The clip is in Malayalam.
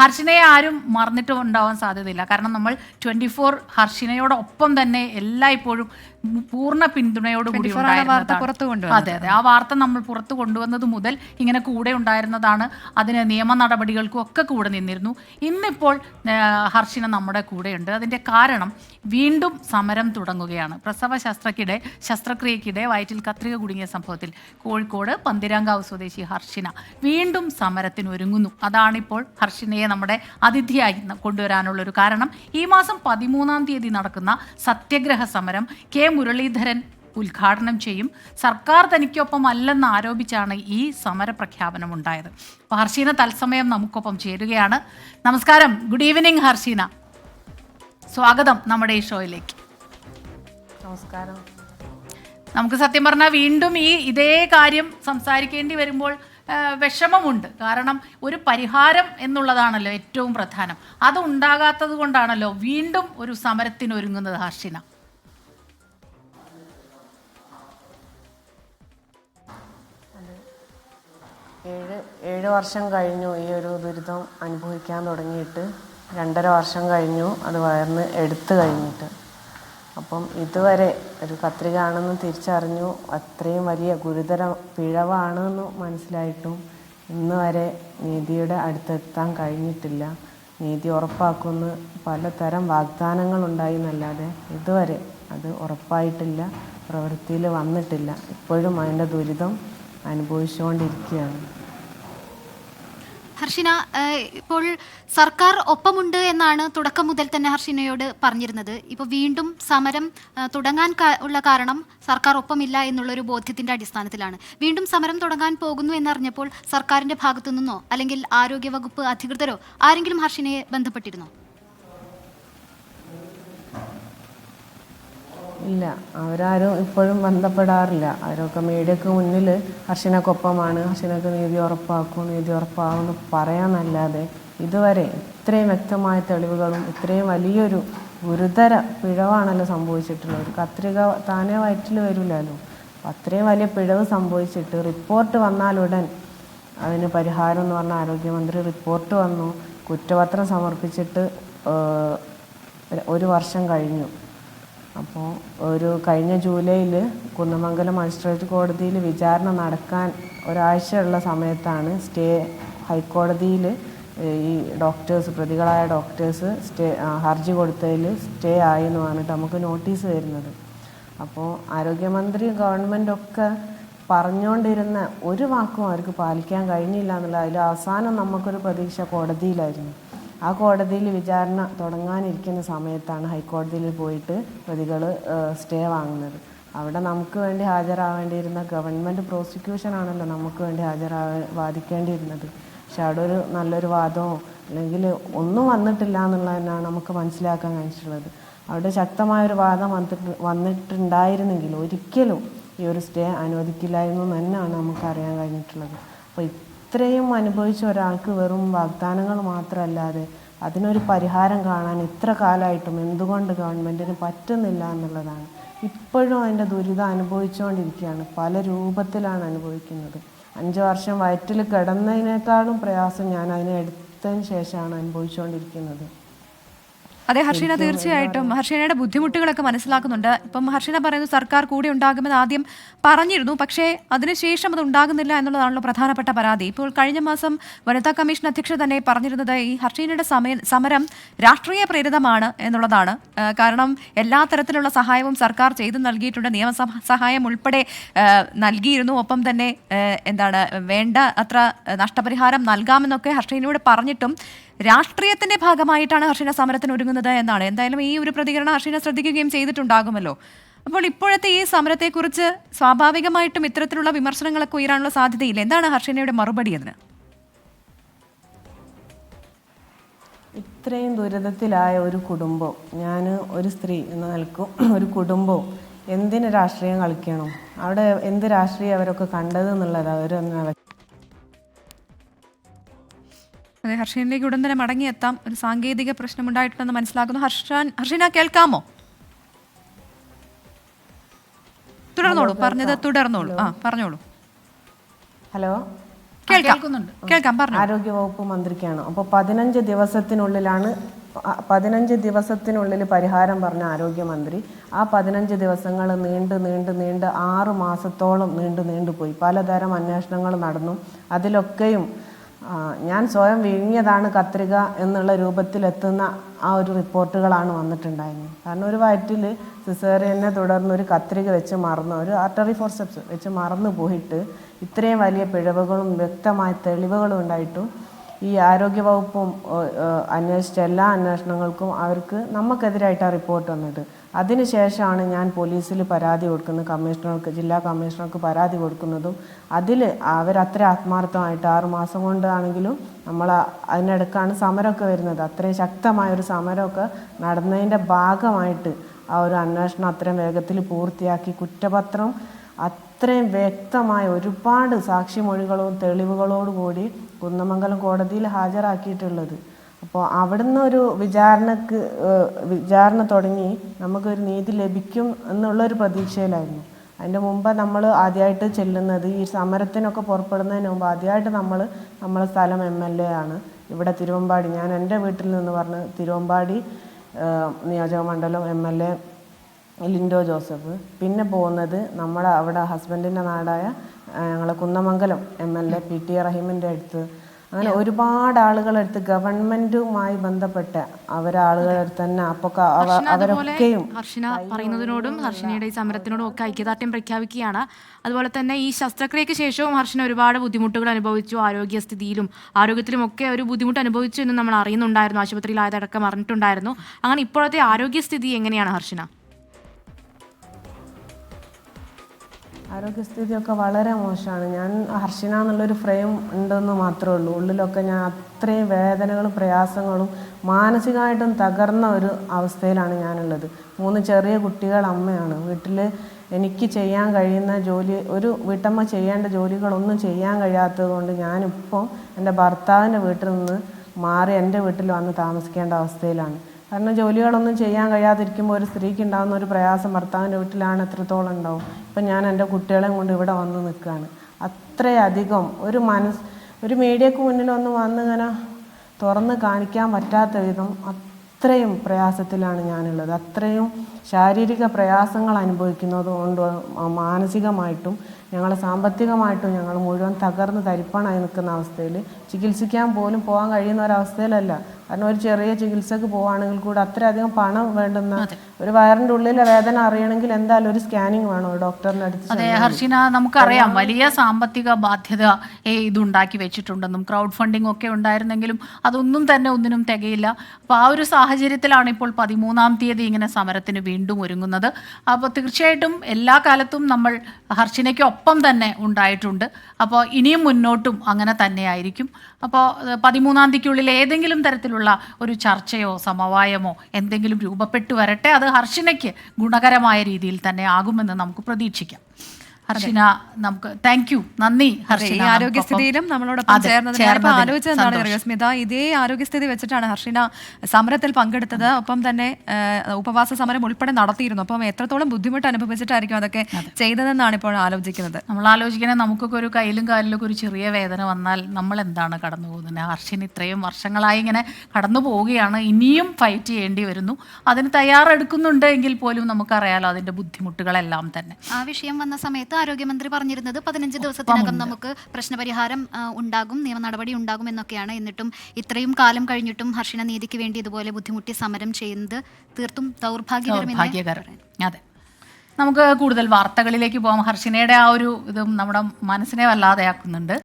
ഹർഷിനയെ ആരും മറന്നിട്ട് ഉണ്ടാവാൻ സാധ്യതയില്ല. കാരണം നമ്മൾ ട്വന്റി ഫോർ ഹർഷിനയോടൊപ്പം തന്നെ എല്ലായ്പ്പോഴും പൂർണ പിന്തുണയോടുകൂടി 24 ആണ് വാർത്ത ഉണ്ടായിരുന്നതാണ്. പുറത്ത് അതെ അതെ. ആ വാർത്ത നമ്മൾ പുറത്തു കൊണ്ടുവന്നത് മുതൽ ഇങ്ങനെ കൂടെ ഉണ്ടായിരുന്നതാണ്. അതിന് നിയമ നടപടികൾക്കും ഒക്കെ കൂടെ നിന്നിരുന്നു. ഇന്നിപ്പോൾ ഹർഷിന നമ്മുടെ കൂടെയുണ്ട്. അതിന്റെ കാരണം വീണ്ടും സമരം തുടങ്ങുകയാണ്. പ്രസവ ശസ്ത്രക്കിടെ ശസ്ത്രക്രിയക്കിടെ വയറ്റിൽ കത്രിക കുടുങ്ങിയ സംഭവത്തിൽ കോഴിക്കോട് പന്തിരാങ്കാവ് സ്വദേശി ഹർഷിന വീണ്ടും സമരത്തിന് ഒരുങ്ങുന്നു അതാണിപ്പോൾ ഹർഷിനയെ നമ്മുടെ അതിഥിയായി കൊണ്ടുവരാനുള്ള ഒരു കാരണം ഈ മാസം പതിമൂന്നാം തീയതി നടക്കുന്ന സത്യഗ്രഹ സമരം കെ മുരളീധരൻ ഉദ്ഘാടനം ചെയ്യും. സർക്കാർ തനിക്കൊപ്പം അല്ലെന്ന് ആരോപിച്ചാണ് ഈ സമര പ്രഖ്യാപനം ഉണ്ടായത്. അപ്പോൾ ഹർഷീന തത്സമയം നമുക്കൊപ്പം ചേരുകയാണ്. നമസ്കാരം. Good evening Harsheena. സ്വാഗതം നമ്മുടെ ഈ ഷോയിലേക്ക്. നമസ്കാരം. നമുക്ക് സത്യം പറഞ്ഞാൽ വീണ്ടും ഈ ഇതേ കാര്യം സംസാരിക്കേണ്ടി വരുമ്പോൾ വിഷമമുണ്ട്. കാരണം ഒരു പരിഹാരം എന്നുള്ളതാണല്ലോ ഏറ്റവും പ്രധാനം. അത് ഉണ്ടാകാത്തത് കൊണ്ടാണല്ലോ വീണ്ടും ഒരു സമരത്തിന് ഒരുങ്ങുന്നത് ഹർഷിന ഏഴ് ഏഴ് വർഷം കഴിഞ്ഞു ഈ ഒരു ദുരിതം അനുഭവിക്കാൻ തുടങ്ങിയിട്ട്. രണ്ടര വർഷം കഴിഞ്ഞു അത് വയർന്ന് എടുത്തു കഴിഞ്ഞിട്ട്. അപ്പം ഇതുവരെ ഒരു കത്രിക ആണെന്ന് തിരിച്ചറിഞ്ഞു. അത്രയും വലിയ ഗുരുതര പിഴവാണെന്ന് മനസ്സിലായിട്ടും ഇന്ന് വരെ നീതിയുടെ അടുത്തെത്താൻ കഴിഞ്ഞിട്ടില്ല. നീതി ഉറപ്പാക്കുന്ന പലതരം വാഗ്ദാനങ്ങളുണ്ടായി എന്നല്ലാതെ ഇതുവരെ അത് ഉറപ്പായിട്ടില്ല പ്രവൃത്തിയിൽ വന്നിട്ടില്ല. ഇപ്പോഴും അതിന്റെ ദുരിതം അനുഭവിച്ചുകൊണ്ടിരിക്കുകയാണ്. ഹർഷിന ഇപ്പോൾ സർക്കാർ ഒപ്പമുണ്ട് എന്നാണ് തുടക്കം മുതൽ തന്നെ ഹർഷിനയോട് പറഞ്ഞിരുന്നത്. ഇപ്പോൾ വീണ്ടും സമരം തുടങ്ങാൻ ഉള്ള കാരണം സർക്കാർ ഒപ്പമില്ല എന്നുള്ള ഒരു ബോധ്യത്തിന്റെ അടിസ്ഥാനത്തിലാണ്. വീണ്ടും സമരം തുടങ്ങാൻ പോകുന്നു എന്നറിഞ്ഞപ്പോൾ സർക്കാരിന്റെ ഭാഗത്തു നിന്നോ അല്ലെങ്കിൽ ആരോഗ്യവകുപ്പ് അധികൃതരോ ആരെങ്കിലും ഹർഷിനയെ ബന്ധപ്പെട്ടിരുന്നോ? ഇല്ല. അവരാരും ഇപ്പോഴും ബന്ധപ്പെടാറില്ല. അവരൊക്കെ മീഡിയക്ക് മുന്നിൽ ഹർഷനക്കൊപ്പമാണ്. ഹർഷനക്ക് നീതി ഉറപ്പാക്കും നീതി ഉറപ്പാകും എന്ന് പറയാമെന്നല്ലാതെ ഇതുവരെ ഇത്രയും വ്യക്തമായ തെളിവുകളും ഇത്രയും വലിയൊരു ഗുരുതര പിഴവാണല്ലോ സംഭവിച്ചിട്ടുള്ളത്. ഒരു കത്രിക താനേ വയറ്റിൽ വരില്ലല്ലോ. അത്രയും വലിയ പിഴവ് സംഭവിച്ചിട്ട് റിപ്പോർട്ട് വന്നാലുടൻ അതിന് പരിഹാരം എന്ന് പറഞ്ഞ ആരോഗ്യമന്ത്രി റിപ്പോർട്ട് വന്നു. കുറ്റപത്രം സമർപ്പിച്ചിട്ട് ഒരു- ഒരു വർഷം കഴിഞ്ഞു. അപ്പോൾ ഒരു കഴിഞ്ഞ ജൂലൈയിൽ കുന്നമംഗലം മജിസ്ട്രേറ്റ് കോടതിയിൽ വിചാരണ നടക്കാൻ ഒരാഴ്ചയുള്ള സമയത്താണ് സ്റ്റേ ഹൈക്കോടതിയിൽ ഈ ഡോക്ടേഴ്സ് പ്രതികളായ ഡോക്ടേഴ്സ് സ്റ്റേ ഹർജി കൊടുത്തതിൽ സ്റ്റേ ആയി എന്ന് പറഞ്ഞിട്ട് നമുക്ക് നോട്ടീസ് വരുന്നത് അപ്പോൾ ആരോഗ്യമന്ത്രി ഗവൺമെന്റൊക്കെ പറഞ്ഞുകൊണ്ടിരുന്ന ഒരു വാക്കും അവർക്ക് പാലിക്കാൻ കഴിഞ്ഞില്ല എന്നുള്ള അതിൽ അവസാനം നമുക്കൊരു പ്രതീക്ഷ കോടതിയിലായിരുന്നു. ആ കോടതിയിൽ വിചാരണ തുടങ്ങാനിരിക്കുന്ന സമയത്താണ് ഹൈക്കോടതിയിൽ പോയിട്ട് പ്രതികൾ സ്റ്റേ വാങ്ങുന്നത്. അവിടെ നമുക്ക് വേണ്ടി ഹാജരാവേണ്ടിയിരുന്ന ഗവൺമെന്റ് പ്രോസിക്യൂഷൻ ആണല്ലോ നമുക്ക് വേണ്ടി ഹാജരാ വാദിക്കേണ്ടിയിരുന്നത്. പക്ഷെ അവിടെ ഒരു നല്ലൊരു വാദമോ അല്ലെങ്കിൽ ഒന്നും വന്നിട്ടില്ല എന്നുള്ളതന്നെയാണ് നമുക്ക് മനസ്സിലാക്കാൻ കഴിഞ്ഞിട്ടുള്ളത് അവിടെ ശക്തമായൊരു വാദം വന്നിട്ട് വന്നിട്ടുണ്ടായിരുന്നെങ്കിൽ ഒരിക്കലും ഈ ഒരു സ്റ്റേ അനുവദിക്കില്ലായിരുന്നു തന്നെയാണ് നമുക്ക് അറിയാൻ കഴിഞ്ഞിട്ടുള്ളത്. അപ്പോൾ ഇത്രയും അനുഭവിച്ച ഒരാൾക്ക് വെറും വാഗ്ദാനങ്ങൾ മാത്രമല്ലാതെ അതിനൊരു പരിഹാരം കാണാൻ ഇത്ര കാലമായിട്ടും എന്തുകൊണ്ട് ഗവൺമെന്റിന് പറ്റുന്നില്ല എന്നുള്ളതാണ്. ഇപ്പോഴും അതിന്റെ ദുരിതം അനുഭവിച്ചുകൊണ്ടിരിക്കുകയാണ്. പല രൂപത്തിലാണ് അനുഭവിക്കുന്നത്. അഞ്ച് വർഷം വയറ്റിൽ കിടന്നതിനേക്കാളും പ്രയാസം ഞാൻ അതിനെ എടുത്തതിന് ശേഷമാണ് അനുഭവിച്ചുകൊണ്ടിരിക്കുന്നത്. അതെ ഹർഷീന തീർച്ചയായിട്ടും. ഹർഷീനയുടെ ബുദ്ധിമുട്ടുകളൊക്കെ മനസ്സിലാക്കുന്നുണ്ട്. ഇപ്പം ഹർഷീന പറയുന്നു സർക്കാർ കൂടെ ഉണ്ടാകുമെന്ന് ആദ്യം പറഞ്ഞിരുന്നു. പക്ഷേ അതിനുശേഷം അത് ഉണ്ടാകുന്നില്ല എന്നുള്ളതാണല്ലോ പ്രധാനപ്പെട്ട പരാതി. ഇപ്പോൾ കഴിഞ്ഞ മാസം വനിതാ കമ്മീഷൻ അധ്യക്ഷ തന്നെ പറഞ്ഞിരുന്നത് ഈ ഹർഷീനയുടെ സമയ സമരം രാഷ്ട്രീയ പ്രേരിതമാണ് എന്നുള്ളതാണ്. കാരണം എല്ലാ തരത്തിലുള്ള സഹായവും സർക്കാർ ചെയ്തു നൽകിയിട്ടുണ്ട്. നിയമസഭ സഹായം ഉൾപ്പെടെ നൽകിയിരുന്നു. ഒപ്പം തന്നെ എന്താണ് വേണ്ട അത്ര നഷ്ടപരിഹാരം നൽകാമെന്നൊക്കെ ഹർഷീനയോട് പറഞ്ഞിട്ടും രാഷ്ട്രീയത്തിന്റെ ഭാഗമായിട്ടാണ് ഹർഷിന സമരത്തിന് ഒരുങ്ങുന്നത് എന്നാണ്. എന്തായാലും ഈ ഒരു പ്രതികരണം ഹർഷിന ശ്രദ്ധിക്കുകയും ചെയ്തിട്ടുണ്ടാകുമല്ലോ. അപ്പോൾ ഇപ്പോഴത്തെ ഈ സമരത്തെക്കുറിച്ച് സ്വാഭാവികമായിട്ടും ഇത്തരത്തിലുള്ള വിമർശനങ്ങളൊക്കെ ഉയരാനുള്ള സാധ്യതയില്ല. എന്താണ് ഹർഷിനയുടെ മറുപടി അതിന്? ഇത്രയും ദുരിതത്തിലായ ഒരു കുടുംബം ഞാൻ ഒരു സ്ത്രീ എന്ന് നിൽക്കും ഒരു കുടുംബവും എന്തിന് രാഷ്ട്രീയം കളിക്കണം? അവിടെ എന്ത് രാഷ്ട്രീയം അവരൊക്കെ കണ്ടത് എന്നുള്ളത് അവരൊന്ന് അതെ ഹർഷനിലേക്ക് ഉടൻ തന്നെ മടങ്ങിയെത്താം. ഒരു സാങ്കേതിക പ്രശ്നം ഉണ്ടായിട്ടുണ്ടെന്ന് മനസ്സിലാക്കുന്നു. ഹർഷൻ ഹർഷിന കേൾക്കാമോ? തുടർന്നോളൂ. പറഞ്ഞത് തുടർന്നോളൂ. ആ പറഞ്ഞോളൂ. ഹലോ. കേൾക്കാം. പറഞ്ഞു. ആരോഗ്യവകുപ്പ് മന്ത്രിക്കാണ്? അപ്പോൾ പതിനഞ്ച് ദിവസത്തിനുള്ളിലാണ് പതിനഞ്ച് ദിവസത്തിനുള്ളിൽ പരിഹാരം പറഞ്ഞ ആരോഗ്യമന്ത്രി. ആ പതിനഞ്ച് ദിവസങ്ങൾ നീണ്ട് നീണ്ട് നീണ്ട് ആറ് മാസത്തോളം നീണ്ടു നീണ്ടുപോയി പലതരം അന്വേഷണങ്ങൾ നടന്നു. അതിലൊക്കെയും ഞാൻ സ്വയം വിഴുങ്ങിയതാണ് കത്രിക എന്നുള്ള രൂപത്തിലെത്തുന്ന ആ ഒരു റിപ്പോർട്ടുകളാണ് വന്നിട്ടുണ്ടായിരുന്നത്. കാരണം ഒരു വയറ്റിൽ സിസേറിയനെ തുടർന്ന് ഒരു കത്രിക വെച്ച് മറന്നു ഒരു ആർട്ടറി ഫോർസെപ്സ് വെച്ച് മറന്നു പോയിട്ട് ഇത്രയും വലിയ പിഴവുകളും വ്യക്തമായ തെളിവുകളും ഉണ്ടായിട്ടും ഈ ആരോഗ്യവകുപ്പും വകുപ്പും അന്വേഷിച്ച എല്ലാ അന്വേഷണങ്ങൾക്കും അവർക്ക് ആ റിപ്പോർട്ട് വന്നത്. അതിനുശേഷമാണ് ഞാൻ പോലീസിൽ പരാതി കൊടുക്കുന്നത്. കമ്മീഷണർക്ക് ജില്ലാ കമ്മീഷണർക്ക് പരാതി കൊടുക്കുന്നതും അതിൽ അവരത്ര ആത്മാർത്ഥമായിട്ട് ആറുമാസം കൊണ്ടാണെങ്കിലും നമ്മൾ അതിനിടക്കാണ് സമരമൊക്കെ വരുന്നത്. അത്രയും ശക്തമായ ഒരു സമരമൊക്കെ നടന്നതിന്റെ ഭാഗമായിട്ട് ആ ഒരു അന്വേഷണം അത്രയും വേഗത്തിൽ പൂർത്തിയാക്കി. കുറ്റപത്രം അത്രയും വ്യക്തമായ ഒരുപാട് സാക്ഷിമൊഴികളും തെളിവുകളോടുകൂടി കുന്നമംഗലം കോടതിയിൽ ഹാജരാക്കിയിട്ടുള്ളത്. അപ്പോൾ അവിടുന്ന് ഒരു വിചാരണക്ക് വിചാരണ തുടങ്ങി നമുക്കൊരു നീതി ലഭിക്കും എന്നുള്ളൊരു പ്രതീക്ഷയിലായിരുന്നു. അതിന്റെ മുമ്പ് നമ്മൾ ആദ്യമായിട്ട് ചെല്ലുന്നത് ഈ സമരത്തിനൊക്കെ പുറപ്പെടുന്നതിന് മുമ്പ് ആദ്യമായിട്ട് നമ്മൾ നമ്മളെ സ്ഥലം എം എൽ എ ആണ്. ഇവിടെ തിരുവമ്പാടി ഞാൻ എന്റെ വീട്ടിൽ നിന്ന് പറഞ്ഞ് തിരുവമ്പാടി നിയോജക മണ്ഡലം M L A Lindo Joseph. പിന്നെ പോകുന്നത് നമ്മുടെ അവിടെ ഹസ്ബൻഡിന്റെ നാടായ ഞങ്ങളെ Kunnamangalam M L A P T റഹീമിന്റെ അടുത്ത്. അങ്ങനെ ഒരുപാട് ആളുകളെടുത്ത് ഗവൺമെന്റുമായി ബന്ധപ്പെട്ട അവരാളുകളെടുത്ത് തന്നെ അപ്പോൾ അവരൊക്കെയും ഹർഷിന പറയുന്നതിനോടും ഹർഷിനയുടെ ഈ സമരത്തിനോടും ഒക്കെ ഐക്യദാർഢ്യം പ്രഖ്യാപിക്കുകയാണ്. അതുപോലെ തന്നെ ഈ ശസ്ത്രക്രിയയ്ക്ക് ശേഷവും ഹർഷിന ഒരുപാട് ബുദ്ധിമുട്ടുകൾ അനുഭവിച്ചു ആരോഗ്യസ്ഥിതിയിലും ആരോഗ്യത്തിലും ഒക്കെ ഒരു ബുദ്ധിമുട്ട് അനുഭവിച്ചു എന്ന് നമ്മൾ അറിയുന്നുണ്ടായിരുന്നു. ആശുപത്രിയിലായതടക്കം അറിഞ്ഞിട്ടുണ്ടായിരുന്നു. അങ്ങനെ ഇപ്പോഴത്തെ ആരോഗ്യസ്ഥിതി എങ്ങനെയാണ് ഹർഷിന? ആരോഗ്യസ്ഥിതിയൊക്കെ വളരെ മോശമാണ്. ഞാൻ ഹർഷിന എന്നുള്ളൊരു ഫ്രെയിം ഉണ്ടെന്ന് മാത്രമേ ഉള്ളൂ. ഉള്ളിലൊക്കെ ഞാൻ അത്രയും വേദനകളും പ്രയാസങ്ങളും മാനസികമായിട്ടും തകർന്ന ഒരു അവസ്ഥയിലാണ് ഞാനുള്ളത്. മൂന്ന് ചെറിയ കുട്ടികൾ അമ്മയാണ്. വീട്ടിൽ എനിക്ക് ചെയ്യാൻ കഴിയുന്ന ജോലി ഒരു വീട്ടമ്മ ചെയ്യേണ്ട ജോലികളൊന്നും ചെയ്യാൻ കഴിയാത്തത് കൊണ്ട് ഞാനിപ്പോൾ എന്റെ ഭർത്താവിന്റെ വീട്ടിൽ നിന്ന് മാറി എന്റെ വീട്ടിൽ വന്ന് താമസിക്കേണ്ട അവസ്ഥയിലാണ്. കാരണം ജോലികളൊന്നും ചെയ്യാൻ കഴിയാതിരിക്കുമ്പോൾ ഒരു സ്ത്രീക്ക് ഉണ്ടാകുന്ന ഒരു പ്രയാസം ഭർത്താവിന്റെ വീട്ടിലാണ് എത്രത്തോളം ഉണ്ടാവും. ഇപ്പം ഞാൻ എന്റെ കുട്ടികളെയും കൊണ്ട് ഇവിടെ വന്ന് നിൽക്കുകയാണ്. അത്രയധികം ഒരു മനസ് ഒരു മീഡിയക്ക് മുന്നിൽ ഒന്ന് വന്ന് ഇങ്ങനെ തുറന്ന് കാണിക്കാൻ പറ്റാത്ത വിധം അത്രയും പ്രയാസത്തിലാണ് ഞാനുള്ളത്. അത്രയും ശാരീരിക പ്രയാസങ്ങൾ അനുഭവിക്കുന്നത് കൊണ്ട് മാനസികമായിട്ടും ഞങ്ങൾ സാമ്പത്തികമായിട്ടും ഞങ്ങൾ മുഴുവൻ തകർന്ന് തരിപ്പണായി നിൽക്കുന്ന അവസ്ഥയിൽ ചികിത്സിക്കാൻ പോലും പോകാൻ കഴിയുന്ന ഒരവസ്ഥയിലല്ല. കാരണം ഒരു ചെറിയ ചികിത്സക്ക് പോവുകയാണെങ്കിൽ കൂടെ അത്രയധികം പണം വേണ്ടുന്ന ഒരു വയറിന്റെ ഉള്ളിലെ വേദന അറിയണമെങ്കിൽ എന്തായാലും ഒരു സ്കാനിങ് വേണോ ഡോക്ടറിന്റെ അടുത്ത് അതെ ഹർഷിന നമുക്കറിയാം വലിയ സാമ്പത്തിക ബാധ്യത ഇത് ഇതുണ്ടാക്കി വെച്ചിട്ടുണ്ടെന്നും ക്രൗഡ് ഫണ്ടിങ് ഒക്കെ ഉണ്ടായിരുന്നെങ്കിലും അതൊന്നും തന്നെ ഒന്നിനും തികയില്ല. അപ്പോൾ ആ ഒരു സാഹചര്യത്തിലാണ് ഇപ്പോൾ പതിമൂന്നാം തീയതി ഇങ്ങനെ സമരത്തിന് വീണ്ടും ഒരുങ്ങുന്നത്. അപ്പോൾ തീർച്ചയായിട്ടും എല്ലാ കാലത്തും നമ്മൾ ഹർഷിനയ്ക്കൊപ്പം തന്നെ ഉണ്ടായിട്ടുണ്ട്. അപ്പോൾ ഇനിയും മുന്നോട്ടും അങ്ങനെ തന്നെയായിരിക്കും. അപ്പോൾ പതിമൂന്നാം തീയതിക്കുള്ളിൽ ഏതെങ്കിലും തരത്തിലുള്ള ഒരു ചർച്ചയോ സമവായമോ എന്തെങ്കിലും രൂപപ്പെട്ടു വരട്ടെ അത് ഹർഷിനയ്ക്ക് ഗുണകരമായ രീതിയിൽ തന്നെ ആകുമെന്ന് നമുക്ക് പ്രതീക്ഷിക്കാം. ഹർഷിന നമുക്ക് താങ്ക് യു നന്ദി ഹർഷിന ആരോഗ്യസ്ഥിതിയിലും നമ്മളോടൊപ്പം ചേർന്നത് ചേർന്നതിന് ആലോചിച്ചതെന്താണ് സ്മിത ഇതേ ആരോഗ്യസ്ഥിതി വെച്ചിട്ടാണ് ഹർഷിന സമരത്തിൽ പങ്കെടുത്തത്. ഒപ്പം തന്നെ ഉപവാസ സമരം ഉൾപ്പെടെ നടത്തിയിരുന്നു. അപ്പം എത്രത്തോളം ബുദ്ധിമുട്ട് അനുഭവിച്ചിട്ടായിരിക്കും അതൊക്കെ ചെയ്തതെന്നാണ് ഇപ്പോൾ ആലോചിക്കുന്നത്. നമ്മൾ ആലോചിക്കണേ നമുക്കൊക്കെ ഒരു കയ്യിലും കാലിലൊക്കെ ഒരു ചെറിയ വേദന വന്നാൽ നമ്മൾ എന്താണ് കടന്നു പോകുന്നത്? ഹർഷിന് ഇത്രയും വർഷങ്ങളായി ഇങ്ങനെ കടന്നു പോവുകയാണ്. ഇനിയും ഫൈറ്റ് ചെയ്യേണ്ടി വരുന്നു. അതിന് തയ്യാറെടുക്കുന്നുണ്ട് എങ്കിൽ പോലും നമുക്കറിയാലോ അതിന്റെ ബുദ്ധിമുട്ടുകളെല്ലാം തന്നെ. ആ വിഷയം വന്ന സമയത്ത് ആരോഗ്യമന്ത്രി പറഞ്ഞിരുന്നത് പതിനഞ്ച് ദിവസത്തിനകം നമുക്ക് പ്രശ്നപരിഹാരം ഉണ്ടാകും നിയമ നടപടി ഉണ്ടാകും എന്നൊക്കെയാണ്. എന്നിട്ടും ഇത്രയും കാലം കഴിഞ്ഞിട്ടും ഹർഷിന നീതിക്ക് വേണ്ടി ഇതുപോലെ ബുദ്ധിമുട്ടി സമരം ചെയ്യുന്നത് തീർത്തും ദൗർഭാഗ്യകരമെന്ന് അതെ. നമുക്ക് കൂടുതൽ വാർത്തകളിലേക്ക് പോകാം ഹർഷിനയുടെ ആ ഒരു ഇതും നമ്മുടെ മനസ്സിനെ വല്ലാതെയാക്കുന്നുണ്ട്.